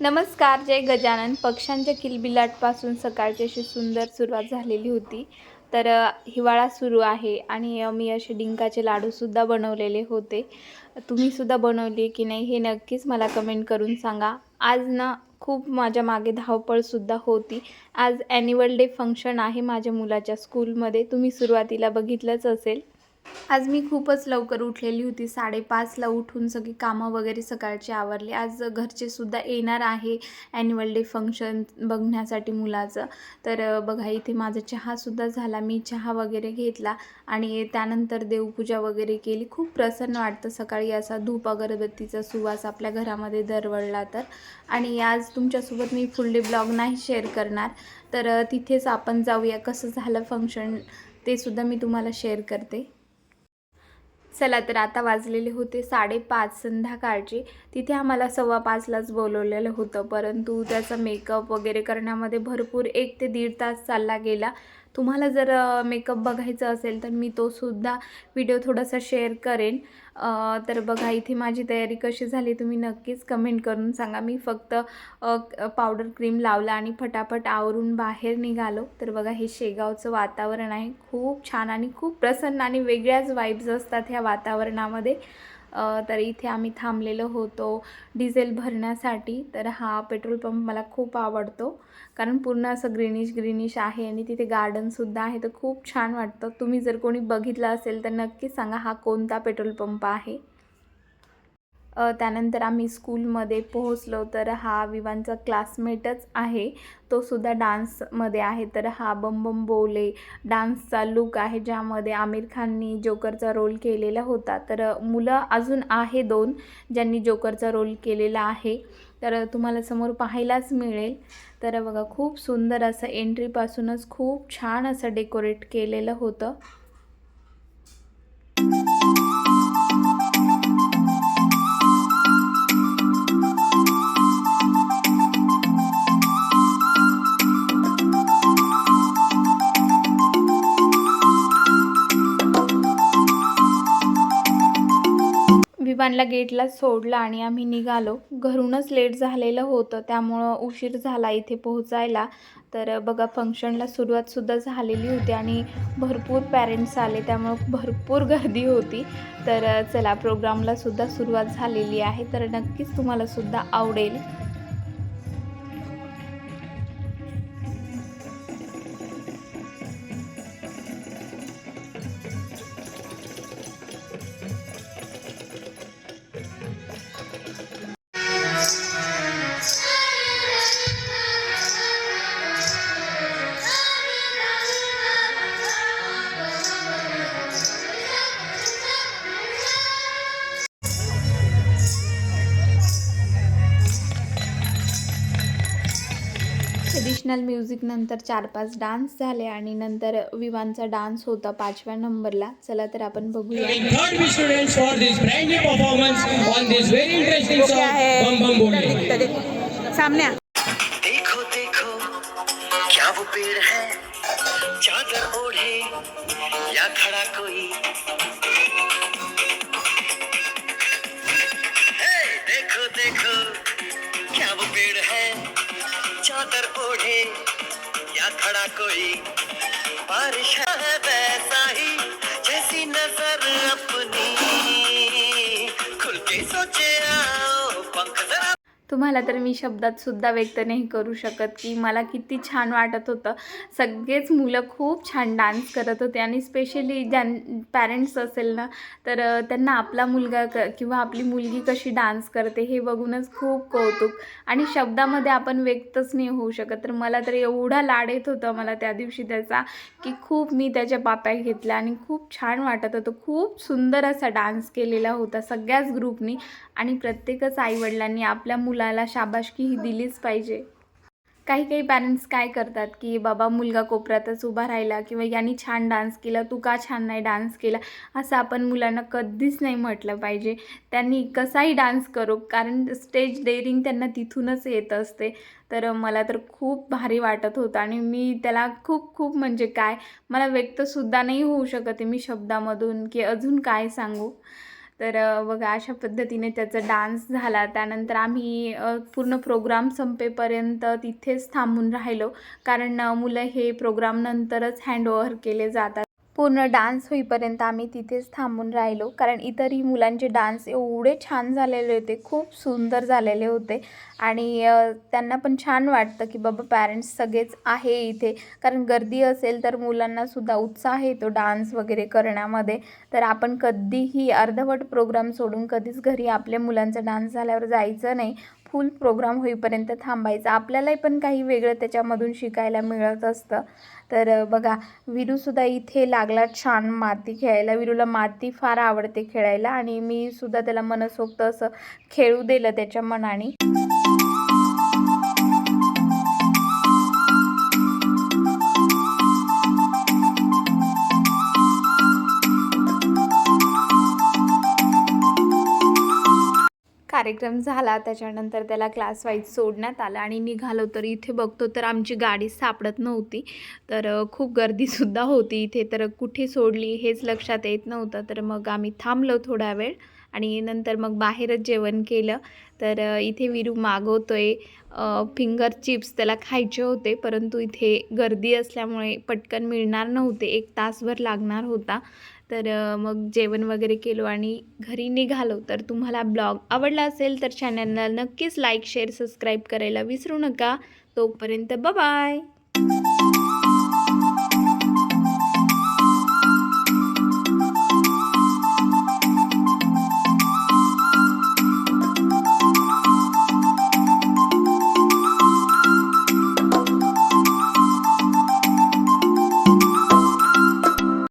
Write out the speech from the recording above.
नमस्कार जय गजानन. पक्ष्यांच्या किलबिलाटपासून सकाळची अशी सुंदर सुरुवात झालेली होती. तर हिवाळा सुरू आहे आणि मी असे डिंकाचे लाडूसुद्धा बनवलेले होते. तुम्हीसुद्धा बनवले की नाही हे नक्कीच मला कमेंट करून सांगा. आज ना खूप माझ्या मागे धावपळसुद्धा होती. आज ॲन्युअल डे फंक्शन आहे माझ्या मुलाच्या स्कूलमध्ये तुम्ही सुरुवातीला बघितलंच असेल. आज मी खूपच लवकर उठलेली होती. साडेपाचला उठून सगळी कामं वगैरे सकाळची आवरली. आज घरचे सुद्धा येणार आहे ॲन्युअल डे फंक्शन बघण्यासाठी मुलाचं. तर बघा इथे माझा चहासुद्धा झाला. मी चहा वगैरे घेतला आणि त्यानंतर देवपूजा वगैरे केली. खूप प्रसन्न वाटतं सकाळी असा धूप अगरबत्तीचा सुवास आपल्या घरामध्ये दरवळला तर. आणि आज तुमच्यासोबत मी फुल डे ब्लॉग नाही शेअर करणार. तर तिथेच आपण जाऊया. कसं झालं फंक्शन ते सुद्धा मी तुम्हाला शेअर करते. चला तर आता वाजलेले होते साडेपाच संध्याकाळचे. तिथे आम्हाला सव्वा पाचलाच बोलवलेलं होतं. परंतु त्याचा मेकअप वगैरे करण्यामध्ये भरपूर एक ते दीड तास चालला गेला. तुम्हाला जर मेकअप बघायचं असेल तर मी तो सुद्धा व्हिडिओ थोडासा शेअर करेन. तर बघा इथे माझी तयारी कशी झाली तुम्ही नक्कीच कमेंट करून सांगा. मी फक्त पावडर क्रीम लावला आणि फटाफट आवरून बाहेर निघालो. तर बघा हे शेगावचं वातावरण आहे. खूप छान आणि खूप प्रसन्न आणि वेगळ्याच वाईब्स असतात ह्या वातावरणामध्ये. तर इथे आम्ही थांबलेलो होतो डिझेल भरण्यासाठी. तर हा पेट्रोल पंप मला खूप आवडतो. कारण पूर्ण असं ग्रीनिश ग्रीनिश आहे आणि तिथे गार्डनसुद्धा आहे. तर खूप छान वाटतं. तुम्ही जर कोणी बघितलं असेल तर नक्कीच सांगा हा कोणता पेट्रोल पंप आहे? त्यानंतर आम्ही स्कूलमध्ये पोहोचलो तर हा विवांचा क्लासमेटच आहे. तो सुद्धा डान्समध्ये आहे. तर हा बम बम बोले डान्सचा लुक आहे ज्यामध्ये आमिर खाननी जोकरचा रोल केलेला होता. तर मुलं अजून आहे दोन ज्यांनी जोकरचा रोल केलेला आहे. तर तुम्हाला समोर पाहायलाच मिळेल. तर बघा खूप सुंदर असं एंट्रीपासूनच खूप छान असं डेकोरेट केलेलं होतं. विमानला गेटला सोडलं आणि आम्ही निघालो. घरूनच लेट झालेलं होतं त्यामुळं उशीर झाला इथे पोहोचायला. तर बघा फंक्शनला सुरुवातसुद्धा झालेली होती आणि भरपूर पॅरेंट्स आले त्यामुळं भरपूर गर्दी होती. तर चला प्रोग्रामलासुद्धा सुरुवात झालेली आहे. तर नक्कीच तुम्हालासुद्धा आवडेल. ट्रेडिशनल म्युझिक नंतर चार पाच डान्स झाले आणि नंतर विवानचा डान्स होता पाचव्या नंबरला. चला तर आपण बघूया. God কই পারিশা तुम्हाला तर मी शब्दात सुद्धा व्यक्त नाही करू शकत की मला किती छान वाटत होतं. सगळेच मुलं खूप छान डान्स करत होते आणि स्पेशली ज्यां पॅरेंट्स असेल ना तर त्यांना आपला मुलगा क किंवा आपली मुलगी कशी डान्स करते हे बघूनच खूप कौतुक आणि शब्दामध्ये आपण व्यक्तच नाही होऊ शकत. तर मला तर एवढा लाड येत होता मला त्या दिवशी त्याचा की खूप मी त्याच्या पाप्या घेतल्या आणि खूप छान वाटत होतं. खूप सुंदर असा डान्स केलेला होता सगळ्याच ग्रुपनी आणि प्रत्येकच आईवडिलांनी आपल्या मुला मुलाला शाबाशकी ही दिलीच पाहिजे. काही काही पॅरेंट्स काय करतात की बाबा मुलगा कोपऱ्यातच उभा राहिला किंवा यांनी छान डान्स केला तू का छान नाही डान्स केला? असं आपण मुलांना कधीच नाही म्हटलं पाहिजे. त्यांनी कसाही डान्स करो कारण स्टेज डेअरिंग त्यांना तिथूनच येत असते. तर मला तर खूप भारी वाटत होतं आणि मी त्याला खूप खूप म्हणजे काय मला व्यक्तसुद्धा नाही होऊ शकत मी शब्दामधून की अजून काय सांगू. तर बघा अशा पद्धतीने त्याचा डान्स झाला. त्यानंतर आम्ही पूर्ण प्रोग्राम संपेपर्यंत तिथेच थांबून राहिलो. कारण मुलं हे प्रोग्रामनंतरच हँडओव्हर केले जातात. पूर्ण डान्स होईपर्यंत आम्ही तिथेच थांबून राहिलो. कारण इतरही मुलांचे डान्स एवढे छान झालेले होते खूप सुंदर झालेले होते. आणि त्यांना पण छान वाटतं की बाबा पॅरेंट्स सगळेच आहे इथे. कारण गर्दी असेल तर मुलांनासुद्धा उत्साह येतो डान्स वगैरे करण्यामध्ये. तर आपण कधीही अर्धवट प्रोग्राम सोडून कधीच घरी आपल्या मुलांचा डान्स झाल्यावर जायचं नाही. फुल प्रोग्राम होईपर्यंत थांबायचं. आपल्यालाही पण काही वेगळं त्याच्यामधून शिकायला मिळत असतं. तर बघा विरूसुद्धा इथे लागला छान माती खेळायला. विरूला माती फार आवडते खेळायला आणि मी सुद्धा त्याला मनसोक्त असं खेळू दिलं त्याच्या मनाने. कार्यक्रम झाला त्याच्यानंतर त्याला क्लास वाईज सोडण्यात आलं आणि निघालो. तर इथे बघतो तर आमची गाडी सापडत नव्हती. तर खूप गर्दीसुद्धा होती इथे. तर कुठे सोडली हेच लक्षात येत नव्हतं. तर मग आम्ही थांबलो थोडा वेळ आणि नंतर मग बाहेरच जेवण केलं. तर इथे विरू मागवतो आहे फिंगर चिप्स त्याला खायचे होते परंतु इथे गर्दी असल्यामुळे पटकन मिळणार नव्हते. एक तासभर लागणार होता. तर मग जेवण वगैरे केलो आणि घरी निघालो. तर तुम्हाला ब्लॉग आवडला असेल तर चॅनलला नक्कीच लाईक शेअर सबस्क्राईब करायला विसरू नका. तोपर्यंत बाय